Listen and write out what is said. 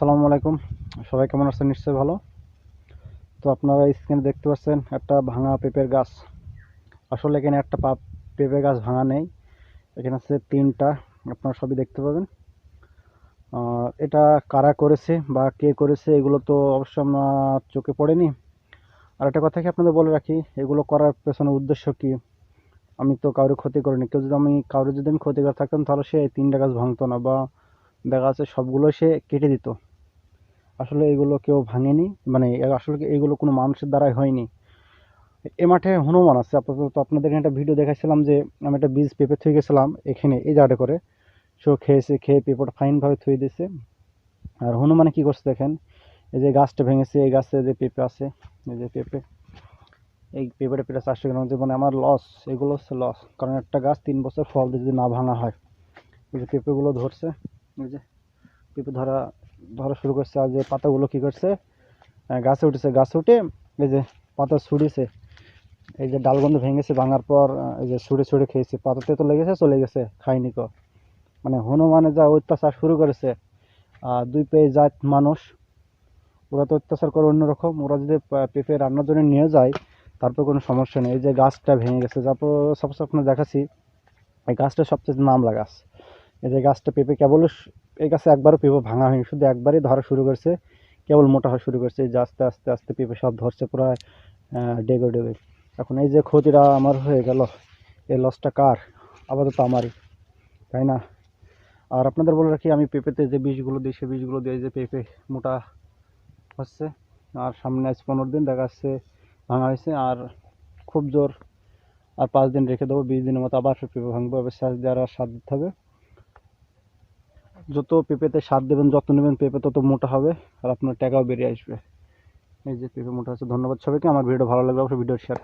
আসসালামু আলাইকুম। সবাই কেমন আছেন? নিশ্চয়ই ভালো। তো আপনারা স্ক্রিনে দেখতে পাচ্ছেন একটা ভাঙা পেঁপের গাছ। আসলে এখানে একটা পা পেঁপে গাছ ভাঙা নেই। এখানে আছে তিনটা। আপনারা সবই দেখতে পাবেন। এটা কারা করেছে বা কে করেছে এগুলো তো অবশ্য আমার চোখে পড়েনি। আর একটা কথা কি আপনাদের বলে রাখি, এগুলো করার পেছনে উদ্দেশ্য কি? আমি তো কারোর ক্ষতি করিনি। কেউ যদি আমি কারোর যদি আমি ক্ষতি করে থাকতাম, তাহলে সে এই তিনটা গাছ ভাঙতো না বা দেখা যাচ্ছে সবগুলো সে কেটে দিত। আসলে এগুলো কেউ ভাঙেনি মানে আসলে এগুলো কোনো মানুষের দ্বারাই হয়নি। এ মাঠে হনুমান আছে, আপাতত আপনাদের এখানে একটা ভিডিও দেখাচ্ছিলাম যে আমি একটা বীজ পেঁপে থুয়ে গেছিলাম এখানে, এই জায়গাটা করে। সো খেয়েছে, খেয়ে পেঁপেটা ফাইনভাবে থুয়ে দিয়েছে। আর হনুমানে কি করছে দেখেন, এই যে গাছটা ভেঙেছে, এই গাছে যে পেঁপে আছে, এই যে পেঁপে, এই পেঁপেটা পেঁপে চারশো গ্রাম জীবনে আমার লস এগুলো হচ্ছে লস কারণ একটা গাছ তিন বছর ফল দিয়ে যদি না ভাঙা হয়। এই যে পেঁপেগুলো ধরছে, এই যে পেঁপে ধরা ধরা শুরু করছে আর যে পাতাগুলো কি করছে? গাছে উঠেছে, গাছে উঠে এই যে পাতা ছুড়েছে, এই যে ডালগন্ধ ভেঙেছে ভাঙার পর এই যে ছুঁড়ে ছুঁড়ে খেয়েছে, পাতাতে তো লেগেছে, চলে গেছে খাইনি কো। মানে হনুমানে যা অত্যাচার শুরু করেছে আর দুই পেয়ে জাত মানুষ, ওরা তো অত্যাচার করে অন্যরকম ওরা যদি পেঁপে রান্নার জন্য নিয়ে যায়, তারপর কোনো সমস্যা নেই। এই যে গাছটা ভেঙে গেছে তারপর সাপোজ আপনার দেখাচ্ছি, এই গাছটা সবচেয়ে নামলা গাছ। এই যে গাছটা পেঁপে কেবল এই গাছে একবারও পেঁপে ভাঙা হয়নি, শুধু একবারই ধরা শুরু করছে, কেবল মোটা হওয়া শুরু করছে যে আস্তে আস্তে আস্তে পেঁপে সব ধরছে প্রায় ডেগে ডেগে। এখন এই যে ক্ষতিটা আমার হয়ে গেল, এই লসটা কার? আপাতত আমারই, তাই না? আর আপনাদের বলে রাখি, আমি পেঁপেতে যে বীজগুলো দিই, সে বীজগুলো দিয়ে যে পেঁপে মোটা হচ্ছে, আর সামনে আজ পনেরো দিন, দেখা যাচ্ছে ভাঙা হয়েছে, আর খুব জোর, আর পাঁচ দিন রেখে দেবো, বিশ দিনের মতো আবার পেঁপে ভাঙবো, এবার সার দেওয়ার আর সার দিতে হবে যত পেঁপেতে সার দেবেন, যত নেবেন পেঁপে তত মোটা হবে আর আপনার টাকাও বেরিয়ে আসবে। এই যে পেঁপে মোটা আছে ধন্যবাদ সবাইকে। আমার ভিডিও ভালো লাগলে অবশ্যই ভিডিও শেয়ার